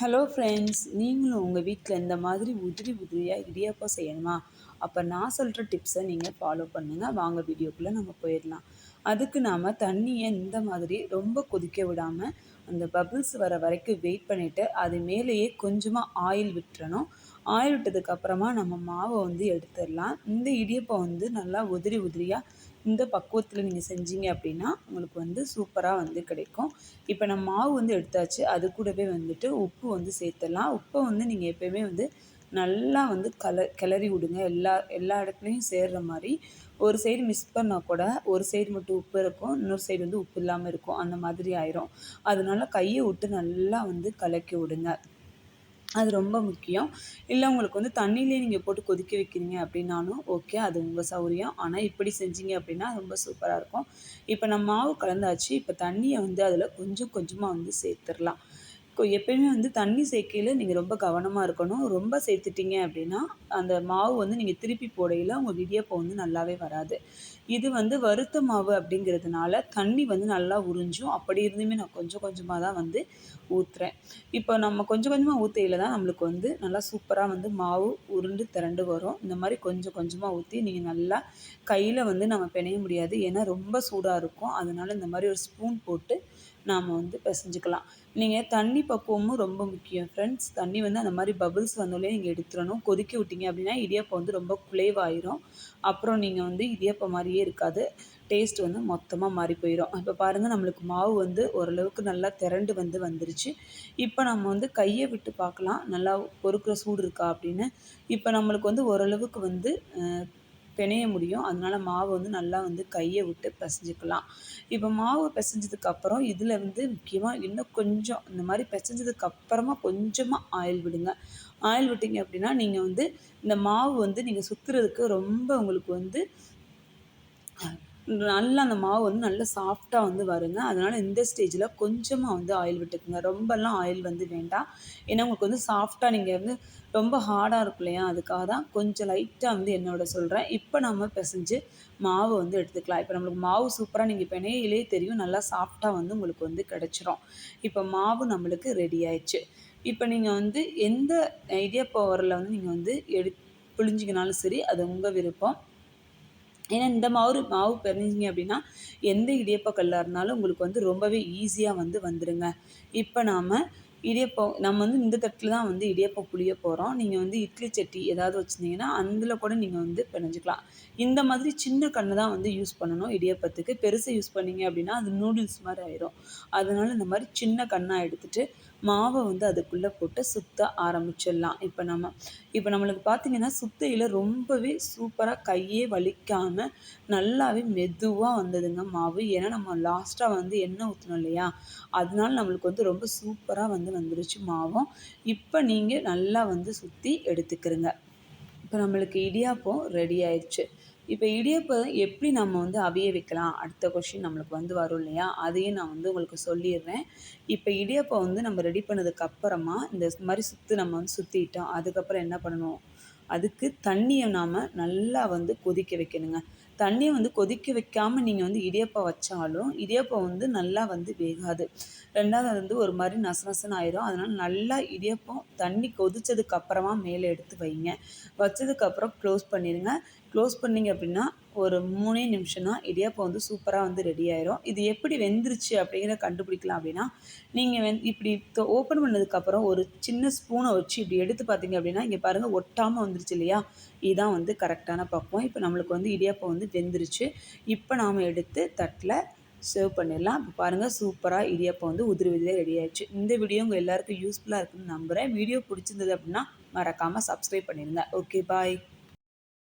Hello friends நீங்களும் உங்கள் வீட்டில் இந்த மாதிரி உதிரி உதிரியாக இடியாப்பம் செய்யணுமா? அப்போ நான் சொல்கிற டிப்ஸை நீங்கள் ஃபாலோ பண்ணுங்கள் வாங்க வீடியோக்குள்ளே நம்ம போயிடலாம். அதுக்கு நாம் தண்ணியை இந்த மாதிரி ரொம்ப கொதிக்க விடாமல் அந்த பபிள்ஸ் வர வரைக்கும் வெயிட் பண்ணிவிட்டு அது மேலேயே கொஞ்சமாக ஆயில் விட்டுறணும். ஆயில் விட்டதுக்கப்புறமா நம்ம மாவை வந்து எடுத்துடலாம். இந்த இடியப்பம் வந்து நல்லா உதிரி உதிரியாக இந்த பக்குவத்தில் நீங்கள் செஞ்சீங்க அப்படின்னா உங்களுக்கு வந்து சூப்பராக வந்து கிடைக்கும். இப்போ நம்ம மாவு வந்து எடுத்தாச்சு. அது கூடவே வந்துட்டு உப்பு வந்து சேர்த்துடலாம். உப்பை வந்து நீங்கள் எப்போயுமே வந்து நல்லா வந்து கல கிளறி விடுங்க. எல்லா எல்லா இடத்துலையும் சேர்கிற மாதிரி. ஒரு சைடு மிஸ் பண்ணால் கூட ஒரு சைடு மட்டும் உப்பு இருக்கும். இன்னொரு சைடு வந்து உப்பு இல்லாமல் இருக்கும். அந்த மாதிரி ஆயிரும். அதனால கையை விட்டு நல்லா வந்து கலக்கி விடுங்க. அது ரொம்ப முக்கியம். இல்லை உங்களுக்கு வந்து தண்ணியிலே நீங்கள் போட்டு கொதிக்க வைக்கிறீங்க அப்படின்னாலும் ஓகே அது உங்கள் சௌரியம். ஆனால் இப்படி செஞ்சீங்க அப்படின்னா ரொம்ப சூப்பராக இருக்கும். இப்போ நம்ம மாவு கலந்தாச்சு. இப்போ தண்ணியை வந்து அதில் கொஞ்சம் கொஞ்சமாக வந்து சேர்த்துடலாம். எப்பயுமே வந்து தண்ணி சேர்க்கையில் நீங்கள் ரொம்ப கவனமாக இருக்கணும். ரொம்ப சேர்த்துட்டிங்க அப்படின்னா அந்த மாவு வந்து நீங்கள் திருப்பி போடையில் உங்கள் இடியப்பம் வந்து நல்லாவே வராது. இது வந்து வறுத்த மாவு அப்படிங்கிறதுனால தண்ணி வந்து நல்லா உறிஞ்சும். அப்படி இருந்துமே நான் கொஞ்சம் கொஞ்சமாக தான் வந்து ஊற்றுறேன் இப்போ நம்ம கொஞ்சம் கொஞ்சமாக ஊற்றையில் தான் நம்மளுக்கு வந்து நல்லா சூப்பராக வந்து மாவு உருண்டு திரண்டு வரும். இந்த மாதிரி கொஞ்சம் கொஞ்சமாக ஊற்றி நீங்கள் நல்லா கையில் வந்து நம்ம பிணைய முடியாது. ஏன்னா ரொம்ப சூடாக இருக்கும். அதனால் இந்த மாதிரி ஒரு ஸ்பூன் போட்டு நாம் வந்து பிசைஞ்சிக்கலாம். நீங்கள் தண்ணி பக்குவமும் ரொம்ப முக்கியம். ஃப்ரெண்ட்ஸ் தண்ணி வந்து அந்த மாதிரி பபுள்ஸ் வந்தோடனே நீங்கள் எடுத்துடணும். கொதிக்க விட்டீங்க அப்படின்னா இடியாப்பம் வந்து ரொம்ப குலைவாயிரும். அப்புறம் நீங்கள் வந்து இடியாப்பம் மாதிரியே இருக்காது. டேஸ்ட் வந்து மொத்தமாக மாறி போயிடும் இப்போ பாருங்கள் நம்மளுக்கு மாவு வந்து ஓரளவுக்கு நல்லா திரண்டு வந்து வந்துருச்சு. இப்போ நம்ம வந்து கையை விட்டு பார்க்கலாம். நல்லா பொறுக்கிற சூடு இருக்கா அப்படின்னு. இப்போ நம்மளுக்கு வந்து ஓரளவுக்கு வந்து பிணைய முடியும். அதனால் மாவு வந்து நல்லா வந்து கையை விட்டு பிசைஞ்சிக்கலாம். இப்போ மாவு பிசைஞ்சதுக்கப்புறம் இதில் வந்து முக்கியமாக இன்னும் கொஞ்சம் இந்த மாதிரி பிசைஞ்சதுக்கப்புறமா கொஞ்சமாக ஆயில் விடுங்க. ஆயில் விட்டிங்க அப்படின்னா நீங்கள் வந்து இந்த மாவு வந்து நீங்கள் சுற்றுறதுக்கு ரொம்ப உங்களுக்கு வந்து நல்லா அந்த மாவு வந்து நல்லா சாஃப்டாக வந்து வருங்க. அதனால் இந்த ஸ்டேஜில் கொஞ்சமாக வந்து ஆயில் விட்டுக்குங்க. ரொம்பலாம் ஆயில் வந்து வேண்டாம். ஏன்னா உங்களுக்கு வந்து சாஃப்டாக நீங்கள் வந்து ரொம்ப ஹார்டாக இருக்கும் இல்லையா? அதுக்காக தான் கொஞ்சம் லைட்டாக வந்து என்னோட சொல்கிறேன் இப்போ நம்ம பிசைஞ்சு மாவு வந்து எடுத்துக்கலாம். இப்போ நம்மளுக்கு மாவு சூப்பராக நீங்கள் பிணையிலே தெரியும். நல்லா சாஃப்டாக வந்து உங்களுக்கு வந்து கிடச்சிரும். இப்போ மாவு நம்மளுக்கு ரெடி ஆயிடுச்சு. இப்போ நீங்கள் வந்து எந்த ஐடியா பவரில் வந்து நீங்கள் வந்து எடு புழிஞ்சிக்கினாலும் சரி அது உங்கள் விருப்பம். ஏன்னா இந்த மாவு மாவு பிணைஞ்சிங்க அப்படின்னா எந்த இடியப்ப கல்லாக இருந்தாலும் உங்களுக்கு வந்து ரொம்பவே ஈஸியாக வந்து வந்துடுங்க இப்போ நாம் இடியப்பம் நம்ம வந்து இந்த தட்டில் தான் வந்து இடியப்பம் புளிய போகிறோம் நீங்கள் வந்து இட்லி சட்டி ஏதாவது வச்சுருந்தீங்கன்னா அதில் கூட நீங்கள் வந்து பிணைஞ்சிக்கலாம். இந்த மாதிரி சின்ன கண்ணு தான் வந்து யூஸ் பண்ணணும் இடியப்பத்துக்கு. பெருசை யூஸ் பண்ணிங்க அப்படின்னா அது நூடுல்ஸ் மாதிரி ஆயிரும். அதனால் இந்த மாதிரி சின்ன கண்ணாக எடுத்துகிட்டு மாவை வந்து அதுக்குள்ளே போட்டு சுற்ற ஆரம்பிச்சிடலாம். இப்போ நம்ம இப்போ நம்மளுக்கு பார்த்திங்கன்னா சுத்தையில் ரொம்பவே சூப்பராக கையே வலிக்காமல் நல்லாவே மெதுவாக வந்ததுங்க மாவு. ஏன்னா நம்ம லாஸ்ட்டாக வந்து எண்ணெய் ஊற்றணும் இல்லையா? அதனால நம்மளுக்கு வந்து ரொம்ப சூப்பராக வந்து வந்துருச்சு மாவும். இப்போ நீங்கள் நல்லா வந்து சுற்றி எடுத்துக்கிறங்க. இப்போ நம்மளுக்கு இடியாப்பம் ரெடி ஆயிடுச்சு. இப்போ இடியப்பம் எப்படி நம்ம வந்து அவிய வைக்கலாம்? அடுத்த கொஷின் நம்மளுக்கு வந்து வரும் இல்லையா? அதையும் நான் வந்து உங்களுக்கு சொல்லிடுறேன். இப்போ இடியப்பம் வந்து நம்ம ரெடி பண்ணதுக்கப்புறமா இந்த மாதிரி சுற்று நம்ம வந்து சுற்றிட்டோம் அதுக்கப்புறம் என்ன பண்ணணும்? அதுக்கு தண்ணியை நாம் நல்லா வந்து கொதிக்க வைக்கணுங்க. தண்ணியை வந்து கொதிக்க வைக்காமல் நீங்கள் வந்து இடியப்பம் வச்சாலும் இடியப்பம் வந்து நல்லா வந்து வேகாது. ரெண்டாவது அது வந்து ஒரு மாதிரி நச நசன்னு ஆயிரும். அதனால் நல்லா இடியப்பம் தண்ணி கொதிச்சதுக்கப்புறமா மேலே எடுத்து வைங்க. வச்சதுக்கப்புறம் க்ளோஸ் பண்ணிடுங்க க்ளோஸ் பண்ணிங்க அப்படின்னா ஒரு மூணே நிமிஷம் தான் இடியாப்பம் வந்து சூப்பராக வந்து ரெடி ஆயிரும். இது எப்படி வெந்துருச்சு அப்படிங்கிற கண்டுபிடிக்கலாம் அப்படின்னா நீங்கள் வெந் இப்படி ஓப்பன் பண்ணதுக்கப்புறம் ஒரு சின்ன ஸ்பூனை வச்சு இப்படி எடுத்து பார்த்தீங்க அப்படின்னா இங்கே பாருங்கள் ஒட்டாமல் வந்துருச்சு இல்லையா? இதுதான் வந்து கரெக்டான பக்குவம். இப்போ நம்மளுக்கு வந்து இடியாப்பம் வந்து வெந்துருச்சு. இப்போ நாம் எடுத்து தட்டில் சர்வ் பண்ணிடலாம். இப்போ பாருங்கள் சூப்பராக இடியாப்பம் வந்து உதிரி உதிரியாக ரெடி ஆயிடுச்சு. இந்த வீடியோ உங்கள் எல்லாருக்கும் யூஸ்ஃபுல்லாக இருக்குன்னு நம்புகிறேன் வீடியோ பிடிச்சிருந்தது அப்படின்னா மறக்காமல் சப்ஸ்கிரைப் பண்ணிடுங்க ஓகே பாய்